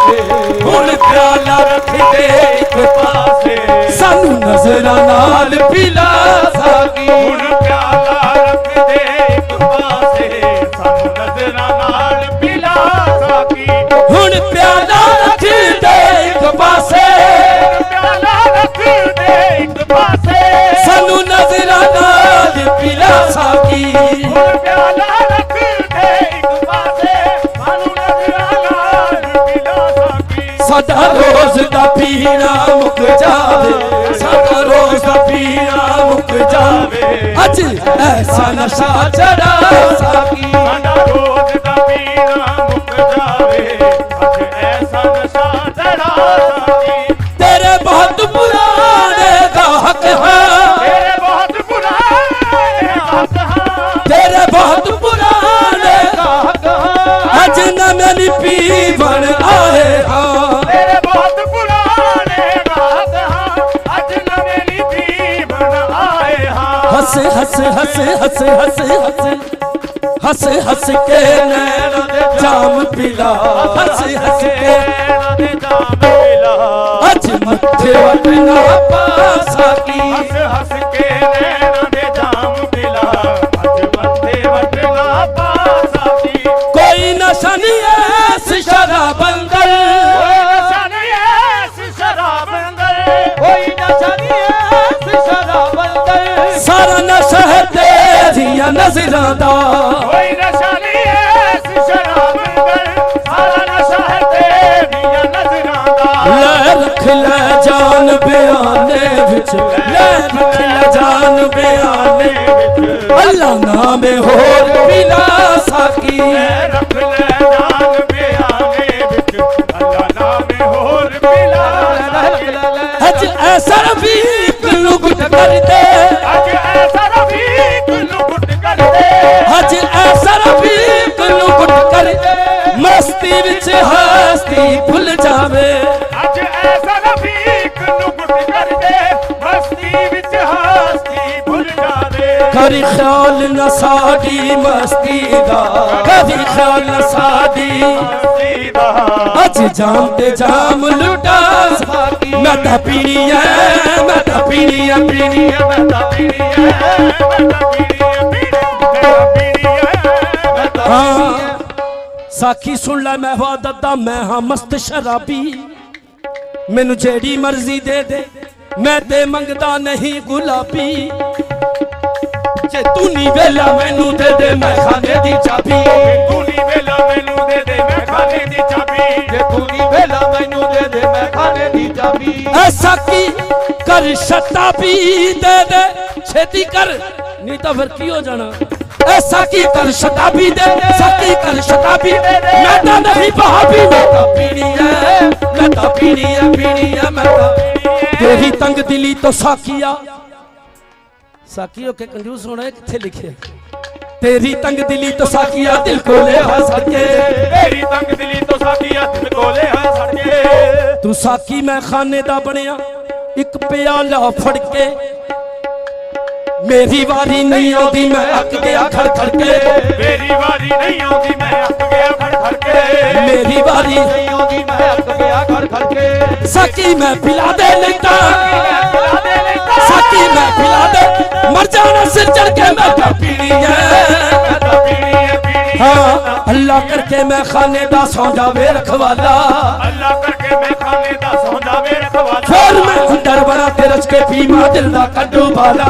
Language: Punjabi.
ਹੁਣ ਪਿਆਲਾ ਰੱਖਦੇ ਇੱਕ ਪਾਸੇ। ਸਾਨੂੰ ਨਜ਼ਰਾਂ ਨਾਲ ਪਿਲਾ ਸਾਕੀ ਹੁਣ ਸਾਡਾ ਰੋਜ਼ ਦਾ ਪੀਣਾ ਮੁੱਕ ਜਾਵੇ, ਸਾਡਾ ਰੋਜ਼ ਦਾ ਪੀਣਾ ਮੁੱਕ ਜਾਵੇ। ਅੱਜ ਐਸਾ ਨਸ਼ਾ ਚੜਾ ਸਾਕੀ ਸਾਡਾ ਰੋਜ਼ ਹੱਸ ਹੱਸ ਹੱਸ ਹੱਸ ਹੱਸ ਹੱਸ। ਹੱਸ ਕੇ ਨੈਣ ਦੇ ਜਾਮ ਪਿਲਾ। ਹੱਸ ਹੱਸ ਕੇ ਨੈਣ ਦੇ ਜਾਮ ਪਿਲਾ। ਅੱਜ ਮੱਥੇ ਵੱਟ ਨਾ ਪਾਸਾ ਕੀ। ਹੱਸ ਹੱਸ ਕੇ ਨੈਣ ਦੇ ਜਾਮ ਪਿਲਾ। ਅੱਜ ਮੱਥੇ ਵੱਟ ਨਾ ਪਾਸਾ ਕੀ। ਕੋਈ ਨਸ਼ਾ ਨਹੀਂ ਐਸ ਸ਼ਰਾਬ ਅੰਦਰ। ਕੋਈ ਨਸ਼ਾ ਨਹੀਂ ਐਸ ਸ਼ਰਾਬ ਅੰਦਰ। ਕੋਈ ਨਸ਼ਾ ਨਹੀਂ ਨਜ਼ਰਾਂ ਦਾ ਕੋਈ ਨਸ਼ਾ ਨਹੀਂ ਐਸ ਸ਼ਰਾਬ ਅੰਦਰ ਸਾਰਾ ਨਸ਼ਾ ਹੈ ਤੇਰੀਆਂ ਨਜ਼ਰਾਂ ਦਾ। ਲੈ ਰੱਖ ਲੈ ਜਾਨ ਬਿਆਨੇ ਵਿੱਚ। ਲੈ ਰੱਖ ਲੈ ਜਾਨ ਬਿਆਨੇ ਵਿੱਚ। ਅੱਲਾ ਨਾਮੇ ਹੋਰ ਪਿਲਾ ਸਾਕੀ। ਐ ਰੱਖ ਲੈ ਜਾਨ ਬਿਆਨੇ ਵਿੱਚ। ਅੱਲਾ ਨਾਮੇ ਹੋਰ ਮਿਲਾ ਅੱਜ ਐਸਾ ਰਫੀਕ ਨੂੰ ਗੁੱਟ ਕਰਦੇ ਮਸਤੀ ਵਿੱਚ ਹਸਤੀ ਭੁੱਲ ਜਾਵੇ। ਅੱਜ ਐਸਾ ਰਫੀਕ ਨੂੰ ਗੁੱਟ ਕਰਦੇ ਮਸਤੀ ਵਿੱਚ ਹਸਤੀ ਭੁੱਲ ਜਾਵੇ। ਕਰੀ ਖਿਆਲ ਨਾ ਸਾਡੀ ਮਸਤੀ ਦਾ ਕਦੀ ਖਿਆਲ ਨਾ ਸਾਡੀ ਮਸਤੀ ਦਾ। ਅੱਜ ਜਾਮ ਤੇ ਜਾਮ ਲੁਟਾ ਸਾਕੀ ਮੈਂ ਤਾਂ ਪੀਣੀ ਐ ਮੈਂ ਤਾਂ ਪੀਣੀ ਸਾਖੀ ਸੁਣ ਲੈ ਮੈਂ ਵਾ ਦੱਦਾ ਮੈਂ ਹਾਂ ਮਸਤ ਸ਼ਰਾਬੀ। ਮੈਨੂੰ ਜਿਹੜੀ ਮਰਜ਼ੀ ਦੇ ਦੇ ਮੈਂ ਤੇ ਮੰਗਦਾ ਨਹੀਂ ਗੁਲਾਬੀ। ਜੇ ਤੂੰ ਨਹੀਂ ਵੇਲਾ ਮੈਨੂੰ ਦੇ ਦੇ ਮੈਂ ਖਾਨੇ ਦੀ ਚਾਬੀ। ਤੂੰ ਨੀ ਵੇਲਾ ਮੈਨੂੰ ਦੇ ਦੇ ਮੈਂ ਖਾਨੇ ਦੀ ਚਾਬੀ। ਜੇ ਤੂੰ ਨਹੀਂ ਵੇਲਾ ਮੈਨੂੰ ਦੇ ਦੇ ਮੈਂ ਖਾਣੇ ਦੀ ਚਾਬੀ। ਐਸਾ ਕੀ ਕਰ ਸ਼ਤਾਬੀ ਦੇ ਦੇ। ਛੇਤੀ ਕਰ ਨਹੀਂ ਤਾਂ ਫਿਰ ਕੀ ਹੋ ਜਾਣਾ? ऐसा की कल शताबी दे सकी कल शताबी दे मैं तो नहीं बहाबी मैं तो पीनी है मैं तो पीनी है पीनी है मैं तो तेरी तंग दिली तो साकिया साकियों के कंजूस होना है किथे लिखे तेरी तंग दिली तो साकिया दिल को ले सके तेरी तंग दिली तो साकिया दिल को ले सके तू साकी मैं खाने दा बनया ਇੱਕ ਪਿਆਲਾ ਫੜ ਕੇ ਮੇਰੀ ਵਾਰੀ ਨਹੀਂ ਆਉਂਦੀ ਮੈਂ ਅੱਕ ਗਿਆ ਖੜ ਖੜ ਕੇ। ਮੇਰੀ ਵਾਰੀ ਨਹੀਂ ਆਉਂਦੀ ਮੈਂ ਅੱਕ ਗਿਆ ਖੜ ਖੜ ਕੇ। ਮੇਰੀ ਵਾਰੀ ਨਹੀਂ ਆਉਂਦੀ ਮੈਂ ਅੱਕ ਗਿਆ ਖੜ ਖੜ ਕੇ। ਸਾਕੀ ਮੈਂ ਪਿਲਾ ਦੇ ਲੈਂਦਾ। ਸਾਕੀ ਮੈਂ ਪਿਲਾ ਦੇ ਮਰ ਜਾਣਾ ਸਿਰ ਚੜ ਕੇ ਮੈਂ ਤਾਂ ਪੀਣੀ ਐ। ਹਾਂ ਅੱਲਾ ਕਰਕੇ ਮੈਂ ਖਾਨੇ ਦਾ ਸੌਂ ਜਾਵੇ ਰਖਵਾਲਾ। रस के पीमा दिल दा कड्डू बाला